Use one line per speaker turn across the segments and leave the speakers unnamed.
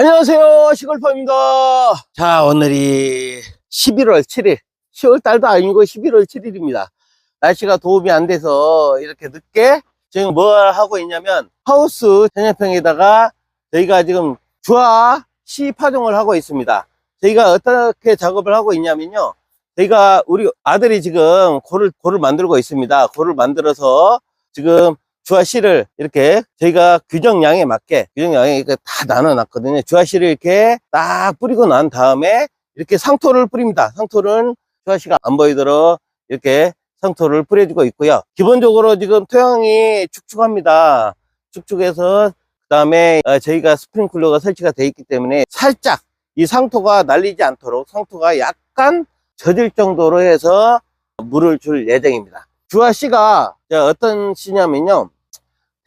안녕하세요 시골파입니다. 자 오늘이 11월 7일. 10월 달도 아니고 11월 7일입니다. 날씨가 도움이 안 돼서 이렇게 늦게 지금 뭘 하고 있냐면 하우스 전야평에다가 저희가 지금 주화 시 파종을 하고 있습니다. 저희가 어떻게 작업을 하고 있냐면요. 저희가 우리 아들이 지금 고를 고를 만들고 있습니다. 고를 만들어서 지금 주화 씨를 이렇게 저희가 규정량에 맞게 규정량에 다 나눠 놨거든요. 주화 씨를 이렇게 딱 뿌리고 난 다음에 이렇게 상토를 뿌립니다. 상토는 주화 씨가 안 보이도록 이렇게 상토를 뿌려주고 있고요. 기본적으로 지금 토양이 축축합니다. 축축해서 그 다음에 저희가 스프링클러가 설치가 되어 있기 때문에 살짝 이 상토가 날리지 않도록 상토가 약간 젖을 정도로 해서 물을 줄 예정입니다. 주화 씨가 어떤 씨냐면요.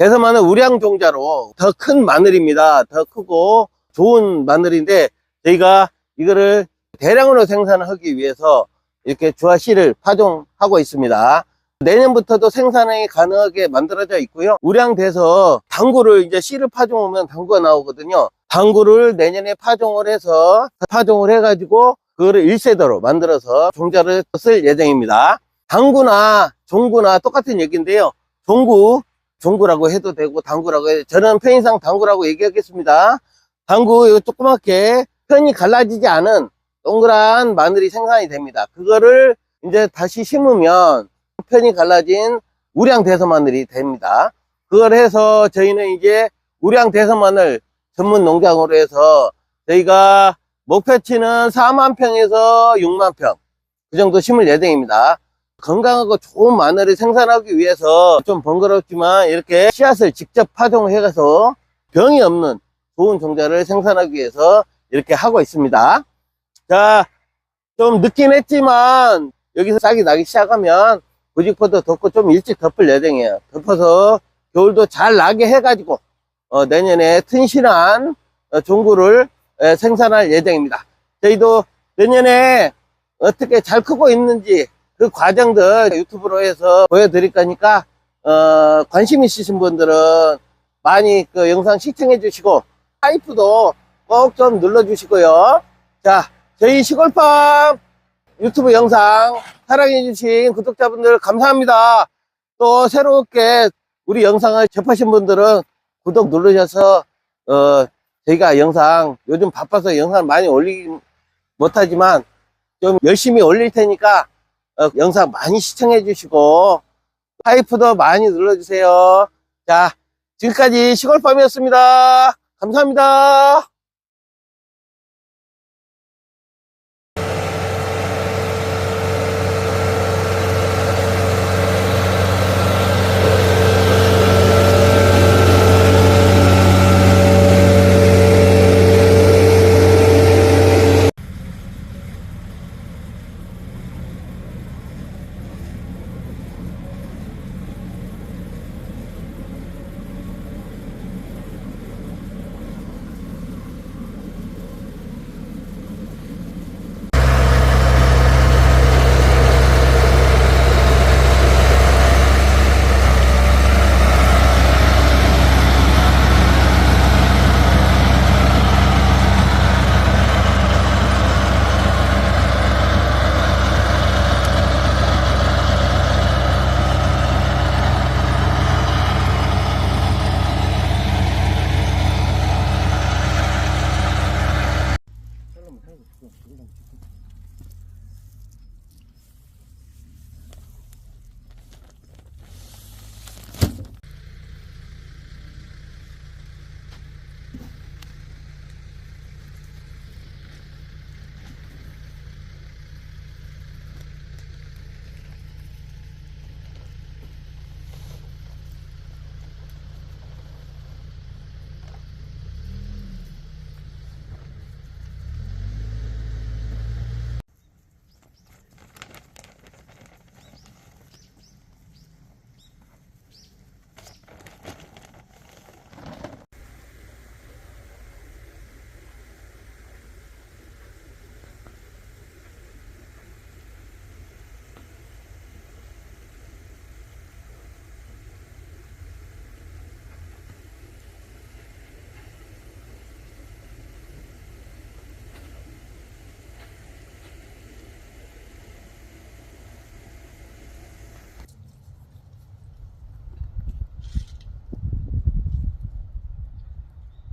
대서마늘 우량 종자로 더 큰 마늘입니다. 더 크고 좋은 마늘인데 저희가 이거를 대량으로 생산하기 위해서 이렇게 주화씨를 파종하고 있습니다. 내년부터도 생산이 가능하게 만들어져 있고요. 우량돼서 당구를 이제 씨를 파종하면 당구가 나오거든요. 당구를 내년에 파종을 해서 파종을 해가지고 그거를 1세대로 만들어서 종자를 쓸 예정입니다. 당구나 종구나 똑같은 얘기인데요. 종구 종구라고 해도 되고 당구라고 해도 저는 편의상 당구라고 얘기하겠습니다. 당구 조그맣게 편이 갈라지지 않은 동그란 마늘이 생산이 됩니다. 그거를 이제 다시 심으면 편이 갈라진 우량 대서 마늘이 됩니다. 그걸 해서 저희는 이제 우량 대서 마늘 전문 농장으로 해서 저희가 목표치는 4만 평에서 6만 평 그 정도 심을 예정입니다. 건강하고 좋은 마늘을 생산하기 위해서 좀 번거롭지만 이렇게 씨앗을 직접 파종해가서 병이 없는 좋은 종자를 생산하기 위해서 이렇게 하고 있습니다. 자, 좀 늦긴 했지만 여기서 싹이 나기 시작하면 부직포도 덮고 좀 일찍 덮을 예정이에요. 덮어서 겨울도 잘 나게 해가지고 어, 내년에 튼실한 어, 종구를 에, 생산할 예정입니다. 저희도 내년에 어떻게 잘 크고 있는지 그 과정들 유튜브로 해서 보여드릴 거니까 어, 관심 있으신 분들은 많이 그 영상 시청해 주시고 하이프도 꼭 좀 눌러 주시고요. 자 저희 시골팜 유튜브 영상 사랑해 주신 구독자분들 감사합니다. 또 새롭게 우리 영상을 접하신 분들은 구독 누르셔서 어, 저희가 영상 요즘 바빠서 영상 많이 올리기 못하지만 좀 열심히 올릴 테니까 어, 영상 많이 시청해 주시고 하이프도 많이 눌러주세요. 자, 지금까지 시골팜이었습니다. 감사합니다.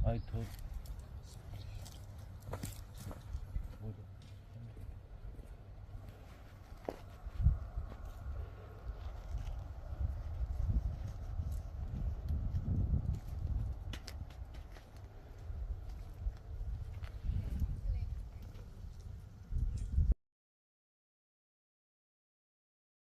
아이 더